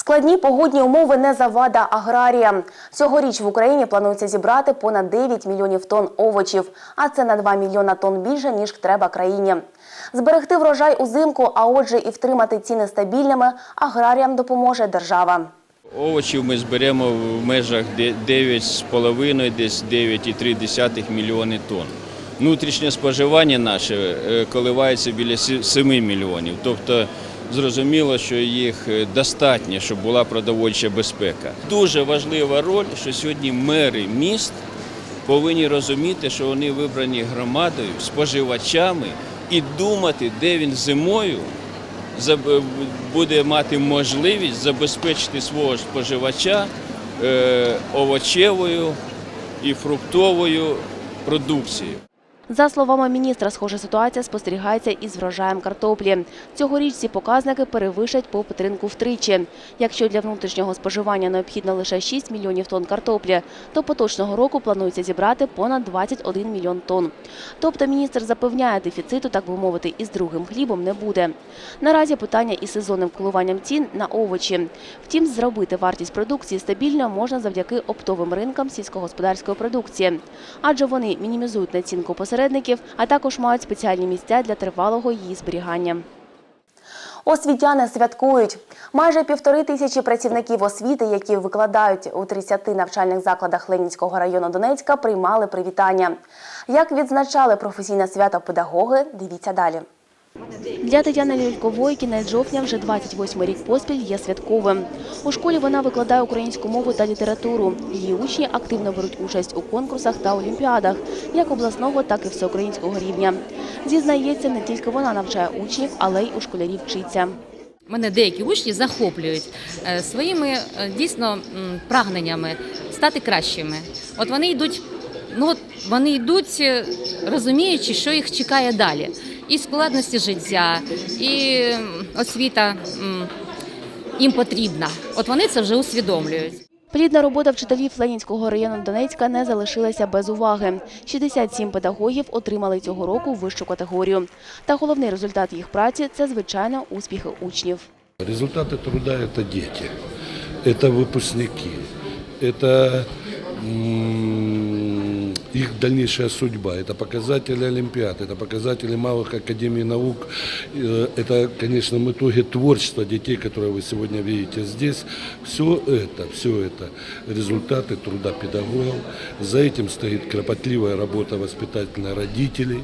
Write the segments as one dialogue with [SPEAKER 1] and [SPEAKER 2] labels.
[SPEAKER 1] Складні погодні умови не завада аграріям. Цьогоріч в Україні планується зібрати понад 9 мільйонів тонн овочів, а це на 2 мільйона тонн більше, ніж треба країні. Зберегти врожай узимку, а отже і втримати ціни стабільними, аграріям допоможе держава.
[SPEAKER 2] Овочів ми зберемо в межах де- 9,5, десь 9,3 мільйони тонн. Внутрішнє споживання наше е, коливається біля сі- 7 мільйонів. Тобто зрозуміло, що їх е, достатньо, щоб була продовольча безпека. Дуже важлива роль, що сьогодні мери міст повинні розуміти, що вони вибрані громадою, споживачами і думати, де він зимою буде мати можливість забезпечити свого споживача е, овочевою і фруктовою продукцією.
[SPEAKER 1] За словами міністра, схожа ситуація спостерігається із врожаєм картоплі. Цьогоріч ці показники перевищать попит ринку втричі. Якщо для внутрішнього споживання необхідно лише 6 мільйонів тонн картоплі, то поточного року планується зібрати понад 21 мільйон тонн. Тобто міністр запевняє, дефіциту, так би мовити, із другим хлібом не буде. Наразі питання із сезонним коливанням цін на овочі. Втім, зробити вартість продукції стабільно можна завдяки оптовим ринкам сільськогосподарської продукції, адже вони мінімізують націнку посередників, а також мають спеціальні місця для тривалого її зберігання. Освітяни святкують. Майже півтори тисячі працівників освіти, які викладають у 30 навчальних закладах Ленінського району Донецька, приймали привітання. Як відзначали професійне свято педагоги, дивіться далі. Для Тетяни Люлькової кінець жовтня вже 28 рік поспіль є святковим. У школі вона викладає українську мову та літературу. Її учні активно беруть участь у конкурсах та олімпіадах, як обласного, так і всеукраїнського рівня. Зізнається, не тільки вона навчає учнів, але й у школярів вчиться.
[SPEAKER 3] Мене деякі учні захоплюють е, своїми е, дійсно прагненнями стати кращими. От вони йдуть, ну от вони йдуть, е, розуміючи, що їх чекає далі І складності життя, і м, освіта м, їм потрібна. От вони це вже усвідомлюють.
[SPEAKER 1] Плідна робота вчителів Ленінського району Донецька не залишилася без уваги. 67 педагогів отримали цього року вищу категорію. Та головний результат їх праці це звичайно успіхи учнів.
[SPEAKER 4] Результаты труда – это дети, это выпускники, это м, их дальнейшая судьба, это показатели Олимпиад, это показатели малых академий наук, э, это, конечно, в итоге творчество детей, которые вы сегодня видите здесь. Все это, все это результаты труда педагогов. За этим стоит кропотливая работа воспитательная родителей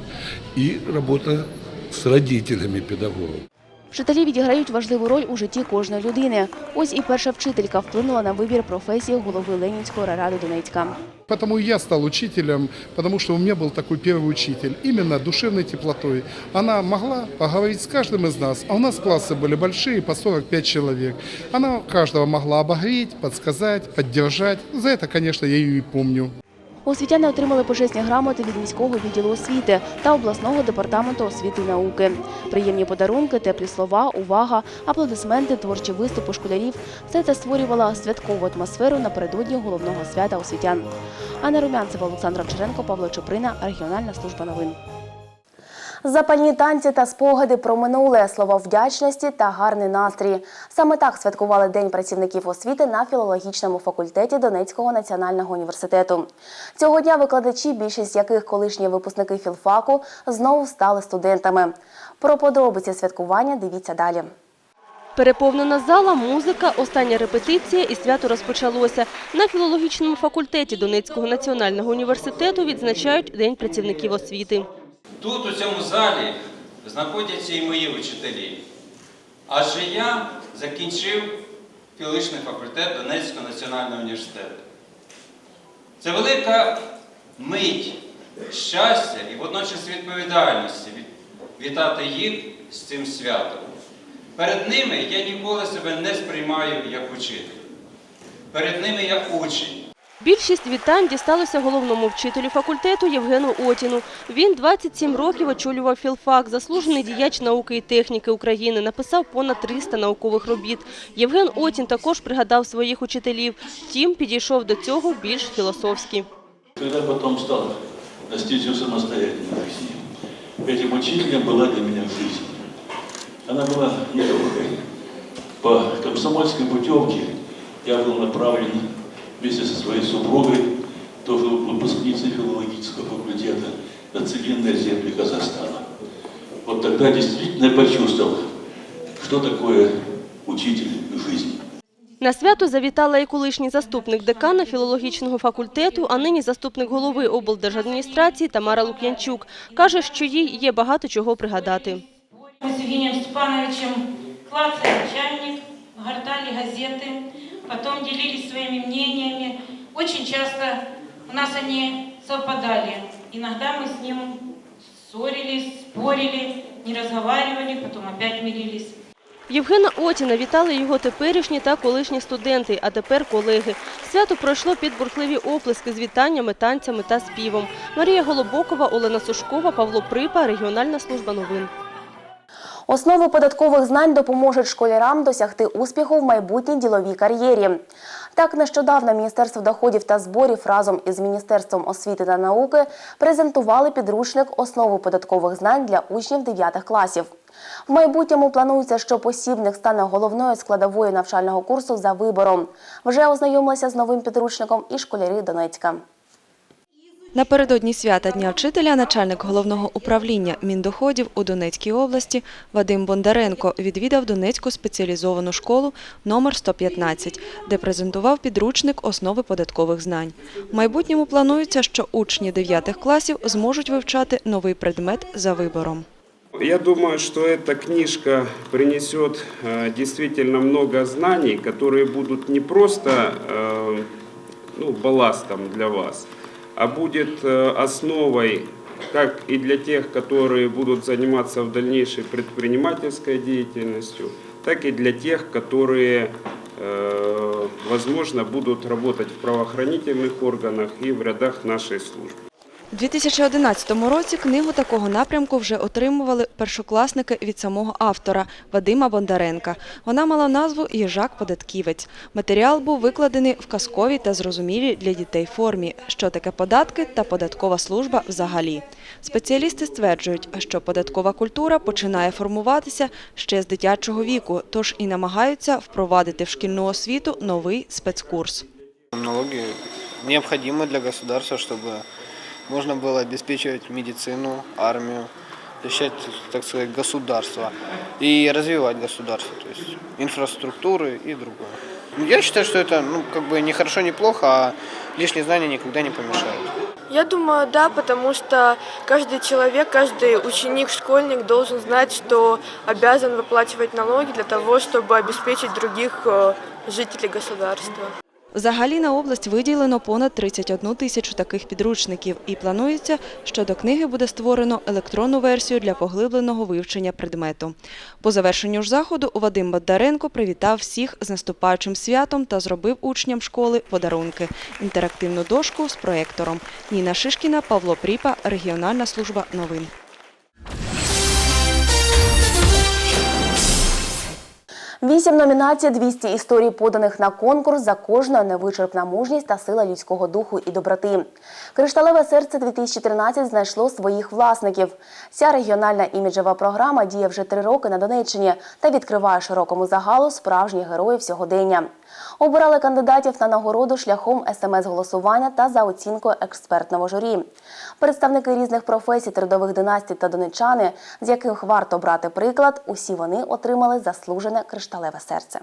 [SPEAKER 4] и работа с родителями педагогов.
[SPEAKER 1] Вчителі відіграють важливу роль у житті кожної людини. Ось і перша вчителька вплинула на вибір професії голови Ленінського райради Донецька.
[SPEAKER 5] Потому и я стал учителем, потому что у меня был такой первый учитель, именно душевной теплотой. Она могла поговорить с каждым из нас, а у нас классы были большие, по 45 человек. Она каждого могла обогреть, подсказать, поддержать. За это, конечно, я ее и помню.
[SPEAKER 1] Освітяни отримали почесні грамоти від міського відділу освіти та обласного департаменту освіти і науки. Приємні подарунки, теплі слова, увага, аплодисменти, творчі виступи школярів – все це створювало святкову атмосферу напередодні головного свята освітян. Анна Румянцева, Олександр Овчаренко, Павло Чуприна, Регіональна служба новин. Запальні танці та спогади про минуле, слова вдячності та гарний настрій. Саме так святкували День працівників освіти на філологічному факультеті Донецького національного університету. Цього дня викладачі, більшість яких колишні випускники філфаку, знову стали студентами. Про подробиці святкування дивіться далі.
[SPEAKER 6] Переповнена зала, музика, остання репетиція і свято розпочалося. На філологічному факультеті Донецького національного університету відзначають День працівників освіти.
[SPEAKER 7] Тут, у цьому залі, знаходяться і мої вчителі. Адже я закінчив філологічний факультет Донецького національного університету. Це велика мить щастя і водночас відповідальності вітати їх з цим святом. Перед ними я ніколи себе не сприймаю як учитель. Перед ними я учень.
[SPEAKER 6] Більшість вітань дісталося головному вчителю факультету Євгену Отіну. Він 27 років очолював філфак, заслужений діяч науки і техніки України, написав понад 300 наукових робіт. Євген Отін також пригадав своїх учителів, втім підійшов до цього більш філософськи.
[SPEAKER 8] Когда потом стал достичь уже самостоятельности, этим учителем была для меня жизнь. Она была нелегкой. По комсомольской путевке я был направлен вместе со своей супругой, тоже выпускницей филологического факультета, на целинные земли Казахстана. Вот тогда действительно я почувствовал, что такое учитель жизни.
[SPEAKER 9] На свято завітала і колишній заступник декана філологічного факультету, а нині заступник голови облдержадміністрації Тамара Лук'янчук. Каже, що їй є багато чого пригадати.
[SPEAKER 10] Мы с Евгением Степановичем клацали чайник, гортали газеты, потом делились своими мнениями. Очень часто у нас они совпадали. Иногда мы с ним ссорились, спорили, не разговаривали, потом опять мирились.
[SPEAKER 9] Євгена Отіна вітали його теперішні та колишні студенти, а тепер колеги. Свято пройшло під бурхливі оплески з вітаннями, танцями та співом. Марія Голобокова, Олена Сушкова, Павло Припа, Регіональна служба новин.
[SPEAKER 11] Основи податкових знань допоможуть школярам досягти успіху в майбутній діловій кар'єрі. Так, нещодавно Міністерство доходів та зборів разом із Міністерством освіти та науки презентували підручник «Основи податкових знань для учнів 9 класів. В майбутньому планується, що посібник стане головною складовою навчального курсу за вибором. Вже ознайомилися з новим підручником і школярі Донецька.
[SPEAKER 12] Напередодні свята Дня вчителя начальник головного управління Міндоходів у Донецькій області Вадим Бондаренко відвідав Донецьку спеціалізовану школу номер 115, де презентував підручник основи податкових знань. В майбутньому планується, що учні 9 класів зможуть вивчати новий предмет за вибором.
[SPEAKER 5] Я думаю, что эта книжка принесет э, действительно много знаний, которые будут не просто э, ну, балластом для вас, А будет э, основой как и для тех, которые будут заниматься в дальнейшей предпринимательской деятельностью, так и для тех, которые, э, возможно, будут работать в правоохранительных органах и в рядах нашей службы.
[SPEAKER 12] У 2011 році книгу такого напрямку вже отримували першокласники від самого автора Вадима Бондаренка. Вона мала назву «Їжак-податківець». Матеріал був викладений в казковій та зрозумілій для дітей формі, що таке податки та податкова служба взагалі. Спеціалісти стверджують, що податкова культура починає формуватися ще з дитячого віку, тож і намагаються впровадити в шкільну освіту новий спецкурс.
[SPEAKER 13] Налоги необходимы для государства, чтобы можно было обеспечивать медицину, армию, защищать, так сказать, государство и развивать государство, то есть инфраструктуры и другое. Ну, Я считаю, что это ну, как бы не хорошо, не плохо, а лишние знания никогда не помешают.
[SPEAKER 14] Я думаю, да, потому что каждый человек, каждый ученик, школьник должен знать, что обязан выплачивать налоги для того, чтобы обеспечить других э, жителей государства.
[SPEAKER 12] Взагалі на область виділено понад 31 тисячу таких підручників і планується, що до книги буде створено електронну версію для поглибленого вивчення предмету. По завершенню ж заходу Вадим Бондаренко привітав всіх з наступаючим святом та зробив учням школи подарунки – інтерактивну дошку з проектором. Ніна Шишкіна, Павло Пріпа, Регіональна служба новин.
[SPEAKER 11] Вісім номінацій, 200 історій поданих на конкурс за кожною невичерпна мужність та сила людського духу і доброти. Кришталеве серце 2013 знайшло своїх власників. Ця регіональна іміджева програма діє вже три роки на Донеччині та відкриває широкому загалу справжніх героїв сьогодення. Обирали кандидатів на нагороду шляхом смс-голосування та за оцінкою експертного журі. Представники різних професій, трудових династій та донечани, з яких варто брати приклад, усі вони отримали заслужене кришталеве серце.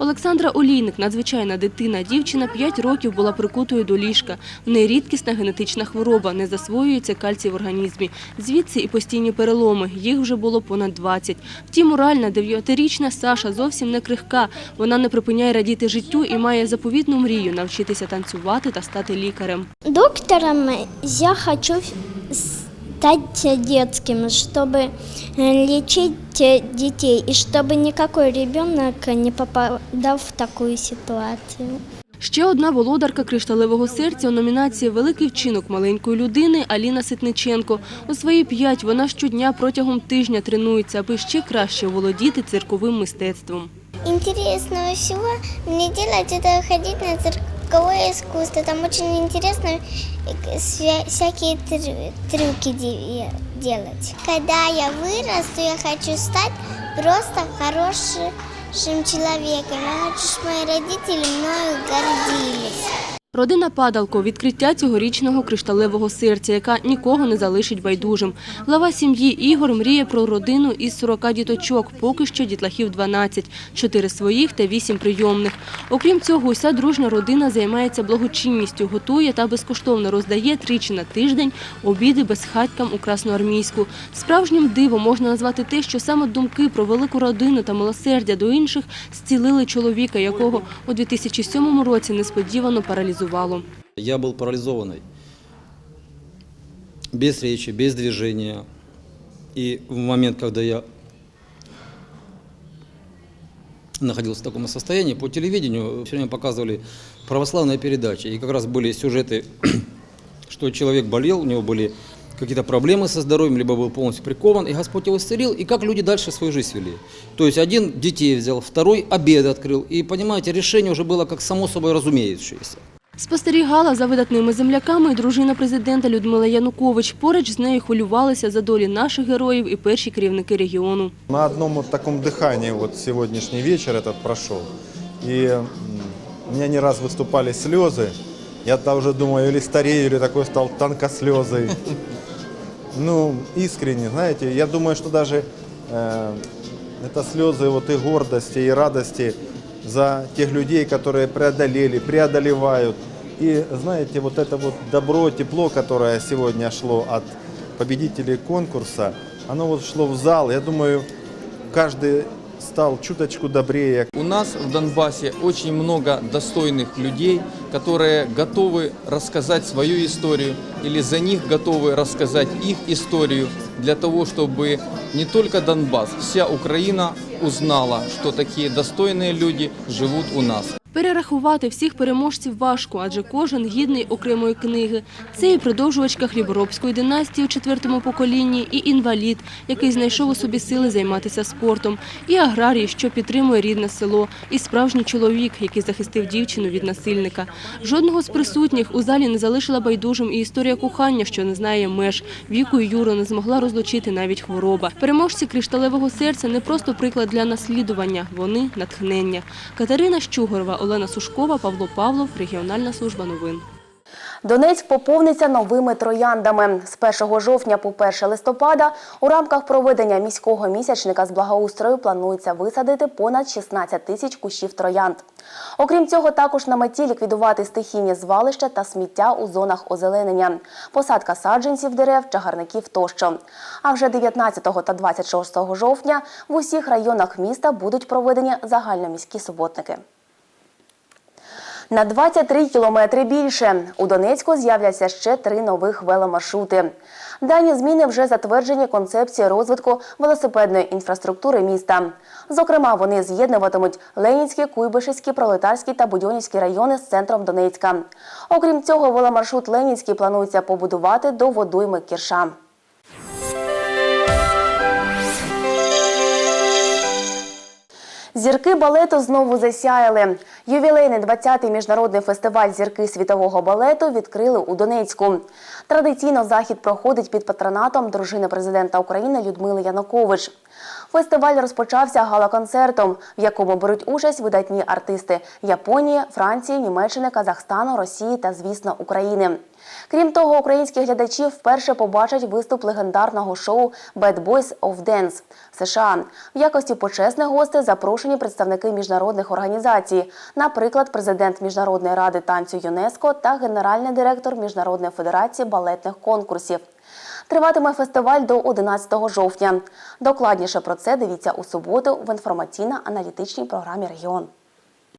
[SPEAKER 9] Олександра Олійник, надзвичайна дитина. Дівчина 5 років була прикутою до ліжка. В неї рідкісна генетична хвороба, не засвоюється кальцій в організмі. Звідси і постійні переломи. Їх вже було понад 20. Втім, моральна дев'ятирічна Саша зовсім не крихка. Вона не припиняє радіти життю і має заповітну мрію навчитися танцювати та стати лікарем.
[SPEAKER 15] Доктором я хочу стать детским, чтобы э, лечить э, детей, и чтобы никакой ребенок не попадал в такую ситуацию.
[SPEAKER 9] Ще одна володарка кришталевого серця у номінації Великий вчинок маленької людини Аліна Ситниченко. У свої п'ять вона щодня протягом тижня тренується, аби ще краще володіти цирковим мистецтвом.
[SPEAKER 15] Интересного всего мне делать это ходить на цирковое искусство. Там очень интересно э, свя- всякие трю- трюки де- делать. Когда я вырасту, я хочу стать просто хорошим человеком. Я хочу, чтобы мои родители мною гордились.
[SPEAKER 9] Родина Падалко – відкриття цьогорічного кришталевого серця, яка нікого не залишить байдужим. Глава сім'ї Ігор мріє про родину із 40 діточок, поки що дітлахів 12, 4 своїх та 8 прийомних. Окрім цього, уся дружня родина займається благочинністю, готує та безкоштовно роздає тричі на тиждень обіди безхатькам у Красноармійську. Справжнім дивом можна назвати те, що саме думки про велику родину та милосердя до інших зцілили чоловіка, якого у 2007 році несподівано паралізувало.
[SPEAKER 16] Я был парализованный, без речи, без движения. И в момент, когда я находился в таком состоянии, по телевидению все время показывали православные передачи. И как раз были сюжеты, что человек болел, у него были какие-то проблемы со здоровьем, либо был полностью прикован, и Господь его исцелил, и как люди дальше свою жизнь вели. То есть один детей взял, второй обед открыл, и, понимаете, решение уже было как само собой разумеющееся.
[SPEAKER 9] Спостерігала за видатними земляками і дружина президента Людмила Янукович. Поруч з нею хвилювалися за долі наших героїв і перші керівники регіону.
[SPEAKER 17] На одном вот таком дыхании вот сегодняшний вечер этот прошел. И м, у меня не раз выступали слезы. Я-то уже думаю, или старею, или такой стал тонкослезый. Ну, искренне, знаете, я думаю, что даже э, это слезы вот и гордости, и радости за тех людей, которые преодолели, преодолевают. И знаете, вот это вот добро, тепло, которое сегодня шло от победителей конкурса, оно вот шло в зал. Я думаю, каждый стал чуточку добрее.
[SPEAKER 18] У нас в Донбассе очень много достойных людей, которые готовы рассказать свою историю или за них готовы рассказать их историю для того, чтобы не только Донбасс, вся Украина узнала, что такие достойные люди живут у нас.
[SPEAKER 9] Перерахувати всіх переможців важко, адже кожен гідний окремої книги. Це і продовжувачка хліборобської династії у четвертому поколінні, і інвалід, який знайшов у собі сили займатися спортом, і аграрій, що підтримує рідне село, і справжній чоловік, який захистив дівчину від насильника. Жодного з присутніх у залі не залишила байдужим і історія кохання, що не знає меж. Віку Юру не змогла розлучити навіть хвороба. Переможці кришталевого серця не просто приклад для наслідування, вони натхнення. Катерина Щугорова, Олена Сушкова, Павло Павлов, Регіональна служба новин.
[SPEAKER 11] Донецьк поповниться новими трояндами. З 1 жовтня по 1 листопада у рамках проведення міського місячника з благоустрою планується висадити понад 16 тисяч кущів троянд. Окрім цього, також на меті ліквідувати стихійні звалища та сміття у зонах озеленення, посадка саджанців дерев, чагарників тощо. А вже 19 та 26 жовтня в усіх районах міста будуть проведені загальноміські суботники. На 23 кілометри більше. У Донецьку з'являться ще три нових веломаршрути. Дані зміни вже затверджені концепцією розвитку велосипедної інфраструктури міста. Зокрема, вони з'єднуватимуть Ленінський, Куйбишевський, Пролетарський та Будьонівський райони з центром Донецька. Окрім цього, веломаршрут Ленінський планується побудувати до водойми Кірша. Зірки балету знову засяяли. Ювілейний 20-й міжнародний фестиваль зірки світового балету відкрили у Донецьку. Традиційно захід проходить під патронатом дружини президента України Людмили Янукович. Фестиваль розпочався гала-концертом, в якому беруть участь видатні артисти Японії, Франції, Німеччини, Казахстану, Росії та, звісно, України. Крім того, українські глядачі вперше побачать виступ легендарного шоу «Bad Boys of Dance» в США. В якості почесних гостей запрошені представники міжнародних організацій, наприклад, президент Міжнародної ради танцю ЮНЕСКО та генеральний директор Міжнародної федерації балетних конкурсів. Триватиме фестиваль до 11 жовтня. Докладніше про це дивіться у суботу в інформаційно-аналітичній програмі «Регіон».